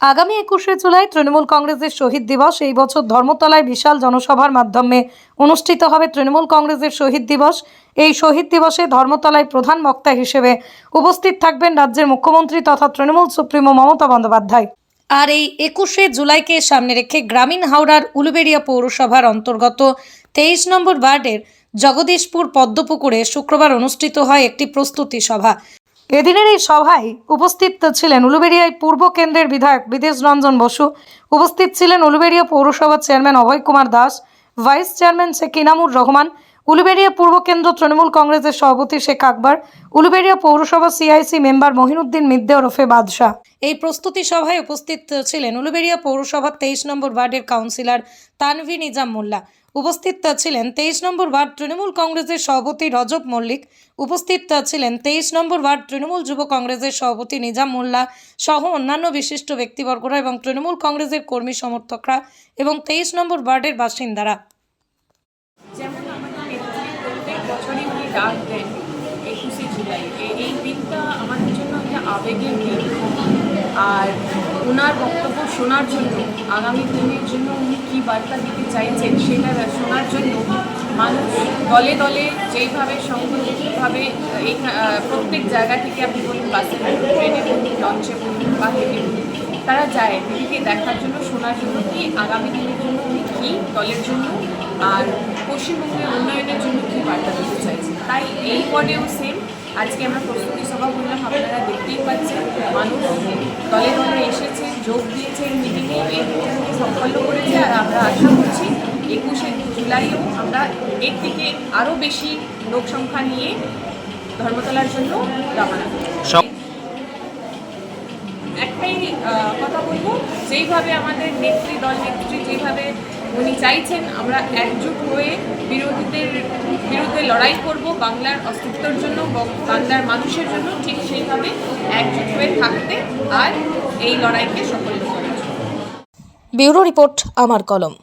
আগামী একুশে জুলাই তৃণমূল কংগ্রেসের শহীদ দিবস। এই বছর ধর্মতলায় বিশাল জনসভার মাধ্যমে অনুষ্ঠিত হবে তৃণমূল কংগ্রেসের শহীদ দিবস। এই শহীদ দিবসে ধর্মতলায় প্রধান বক্তা হিসেবে উপস্থিত থাকবেন রাজ্যের মুখ্যমন্ত্রী তথা তৃণমূল সুপ্রিমো মমতা বন্দ্যোপাধ্যায়। আর এই একুশে জুলাইকে সামনে রেখে গ্রামীণ হাওড়ার উলুবেড়িয়া পৌরসভার অন্তর্গত তেইশ নম্বর ওয়ার্ডের জগদীশপুর পদ্মপুকুরে শুক্রবার অনুষ্ঠিত হয় একটি প্রস্তুতি সভা। এদিনের এই সভায় উপস্থিত ছিলেন উলুবেড়িয়ায় পূর্ব কেন্দ্রের বিধায়ক বিদেশ রঞ্জন বসু, উপস্থিত ছিলেন উলুবেড়িয়া পৌরসভার chairman Abhay Kumar Das, vice chairman Sheikh Inamur Rahman Uluberia পূর্ব কেন্দ্র তৃণমূল কংগ্রেসের সভাপতি শেখ আকবর, উলুবেড়িয়া পৌরসভা সিআইসি মেম্বার মহিনুদ্দিন মিদ্দে ওরফে বাদশাহ। এই প্রস্তুতি সভায় উপস্থিত ছিলেন উলুবেড়িয়া পৌরসভার তেইশ নম্বর ওয়ার্ডের কাউন্সিলর তানভি নিজাম মোল্লা উপস্থিত ছিলেন তেইশ নম্বর ওয়ার্ড তৃণমূল কংগ্রেসের সভাপতি রজব মল্লিক। উপস্থিত ছিলেন তেইশ নম্বর ওয়ার্ড তৃণমূল যুব কংগ্রেসের সভাপতি নিজাম মোল্লা সহ অন্যান্য বিশিষ্ট ব্যক্তিবর্গরা এবং তৃণমূল কংগ্রেসের কর্মী সমর্থকরা এবং তেইশ নম্বর ওয়ার্ডের বাসিন্দারা যেমন আমাদের নেত্রী প্রত্যেক বছরই উনি ডাক দেন একুশে জুলাই এই দিনটা আমাদের জন্য একটা আবেগের দিন আর ওনার বক্তব্য শোনার জন্য, আগামী দিনের জন্য উনি কী বার্তা দিতে চাইছেন সেটা শোনার জন্য মানুষ দলে দলে যেইভাবে সংগঠিতভাবে এই প্রত্যেক জায়গা থেকে আপনি বলুন বাসে বলুন ট্রেনে বলুন লঞ্চে বলুন, বা হেঁটে তারা যায়। দিদিকে দেখার জন্য, শোনার জন্য কি, আগামী দিনের জন্য উনি কী, দলের জন্য, আর পশ্চিমবঙ্গের উন্নয়নের জন্য কী বার্তা দিতে চাইছে তাই এই ওয়ার্ডেও সেম আজকে আমরা প্রস্তুতি সভা করলাম আপনারা দেখতেই পাচ্ছেন মানুষ দলে দলে এসেছে যোগ দিয়েছে এই মিটিংয়ে এই মিটিংকে সাফল্য করেছে। আর আমরা আশা করছি একুশে জুলাইও আমরা এর থেকে আরও বেশি লোক সংখ্যা নিয়ে ধর্মতলার জন্য রওনা একটাই কথা বলব যেইভাবে আমাদের নেত্রী দল নেত্রী যেভাবে উনি চাইছেন আমরা একজোট হয়ে বিরোধীদের লড়াই করব বাংলার অস্তিত্বর জন্য বাংলার মানুষের জন্য ঠিক সেইভাবে একজোট হয়ে থাকতে আর এই লড়াইকে সফল করার ব্যুরো রিপোর্ট, আমার কলম।